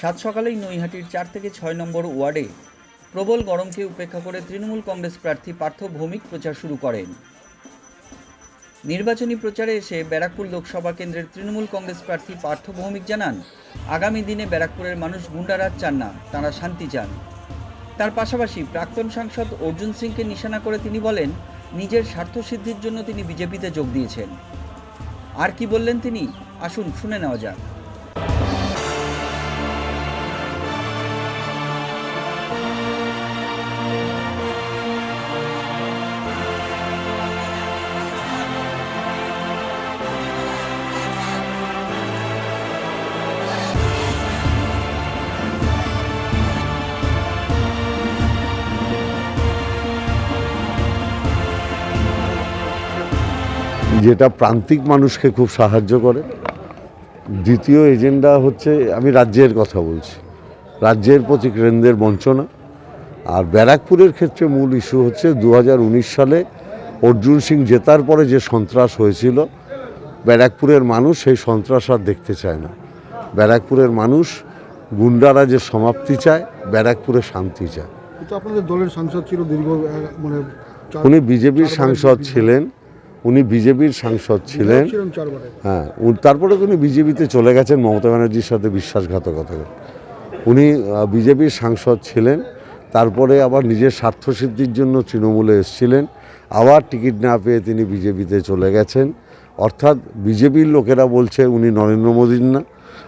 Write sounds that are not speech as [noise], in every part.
সাত সকালেই নৈহাটির চার থেকে ছয় নম্বর ওয়ার্ডে প্রবল গরমকে উপেক্ষা করে তৃণমূল কংগ্রেস প্রার্থী পার্থ ভৌমিক প্রচার শুরু করেন। নির্বাচনী প্রচারে এসে ব্যারাকপুর লোকসভা কেন্দ্রের তৃণমূল কংগ্রেস প্রার্থী পার্থ ভৌমিক জানান, আগামী দিনে ব্যারাকপুরের মানুষ গুন্ডারাজ চান না, তাঁরা শান্তি চান। তার পাশাপাশি প্রাক্তন সাংসদ অর্জুন সিংকে নিশানা করে তিনি বলেন, নিজের স্বার্থসিদ্ধির জন্য তিনি বিজেপিতে যোগ দিয়েছেন। আর কি বললেন তিনি? আসুন শুনে নেওয়া যাক। যেটা প্রান্তিক মানুষকে খুব সাহায্য করে। দ্বিতীয় এজেন্ডা হচ্ছে আমি রাজ্যের কথা বলছি। রাজ্যের প্রতি কেন্দ্রের বঞ্চনা। আর ব্যারাকপুরের ক্ষেত্রে মূল ইস্যু হচ্ছে দু হাজার উনিশ সালে অর্জুন সিং জেতার পরে যে সন্ত্রাস হয়েছিল ব্যারাকপুরের মানুষ সেই সন্ত্রাস আর দেখতে চায় না। ব্যারাকপুরের মানুষ গুন্ডারা যে সমাপ্তি চায় ব্যারাকপুরে শান্তি চায়। আপনাদের দলের সাংসদ ছিল দীর্ঘ মানে উনি বিজেপির সাংসদ ছিলেন। উনি বিজেপির সাংসদ ছিলেন। হ্যাঁ উনি- তারপরে উনি বিজেপিতে চলে গেছেন মমতা ব্যানার্জির সাথে বিশ্বাসঘাতকতা উনি বিজেপির সাংসদ ছিলেন তারপরে আবার নিজের স্বার্থসিদ্ধির জন্য তৃণমূলে এসেছিলেন। আবার টিকিট না পেয়ে তিনি বিজেপিতে চলে গেছেন। অর্থাৎ বিজেপির লোকেরা বলছে উনি নরেন্দ্র মোদীর না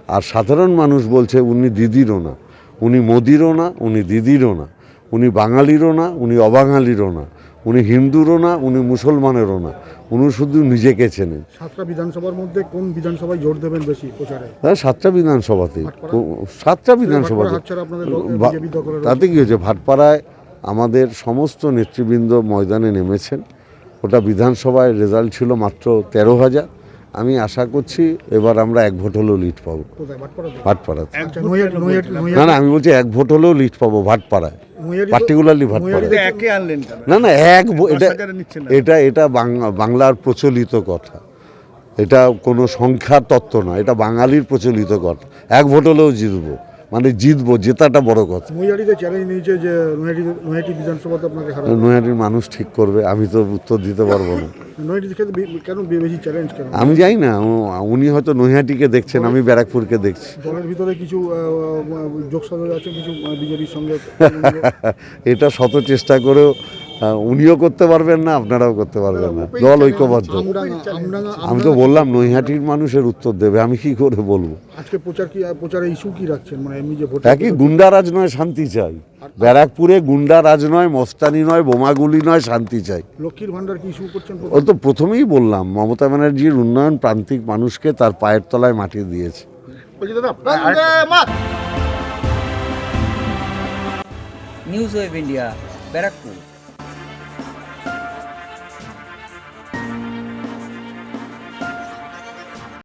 আর সাধারণ মানুষ বলছে উনি দিদিরও না। উনি মোদিরও না উনি দিদিরও না। উনি বাঙালিরও না উনি অবাঙালিরও না। উনি হিন্দুরও না উনি মুসলমানেরও না। উনি শুধু নিজেকে চেনেন। সাতটা বিধানসভার মধ্যে কোন বিধানসভায় জোর দেবেন বেশি প্রচারে? হ্যাঁ সাতটা বিধানসভাতে। সাতটা বিধানসভাতে। তাতে কী হয়েছে? ভাটপাড়ায় আমাদের সমস্ত নেতৃবৃন্দ ময়দানে নেমেছেন। ওটা বিধানসভায় রেজাল্ট ছিল মাত্র তেরো হাজার। আমি আশা করছি এবার আমরা এক ভোট হলেও লিড পাবো। ভাটপাড়া ভাটপাড়াতে? আচ্ছা না না আমি বলছি এক ভোট হলেও লিড পাবো ভাটপাড়ায়। পার্টিকুলারলি ভাটপাড়ায়। না না এক এটা। এটা এটা বাং- বাংলার প্রচলিত কথা। এটা কোনো সংখ্যার তত্ত্ব না এটা বাঙালির প্রচলিত কথা। এক ভোট হলেও জিতবো। মানে জিতবো জেতাটা বড় কথা। নৈহাটিতে চ্যালেঞ্জ নিয়েছে যে নৈহাটি নৈহাটি বিধানসভাতে আপনাকে নৈহাটির মানুষ ঠিক করবে আমি তো উত্তর দিতে পারব না। কেন বেশি চ্যালেঞ্জ কেন? আমি জানি না উনি হয়তো নৈহাটিকে দেখছেন আমি ব্যারাকপুরকে দেখছি। দলের ভিতরে কিছু আছে কিছু বিজেপির সঙ্গে? [laughs] এটা শত চেষ্টা করেও উনিও করতে পারবেন না আপনারাও করতে পারবেন না। দল ঐক্যবদ্ধ। আমি তো বললাম নৈহাটির মানুষের উত্তর দেবে আমি কি করে বলব? আজকে প্রচার কি প্রচারে ইস্যু কি রাখছেন? মানে এমনি যে ভোট একই গুন্ডারাজ নয় শান্তি চাই। ব্যারাকপুরে গুন্ডারাজ নয় মস্তানি নয় বোমাগুলি নয় শান্তি চাই। লক্ষ্মীর ভান্ডার কি ইস্যু করছেন ও তো প্রথমেই বললাম মমতা ব্যানার্জির উন্নয়ন প্রান্তিক মানুষকে তার পায়ের তলায় মাটি দিয়েছে। News web India Barrackpore.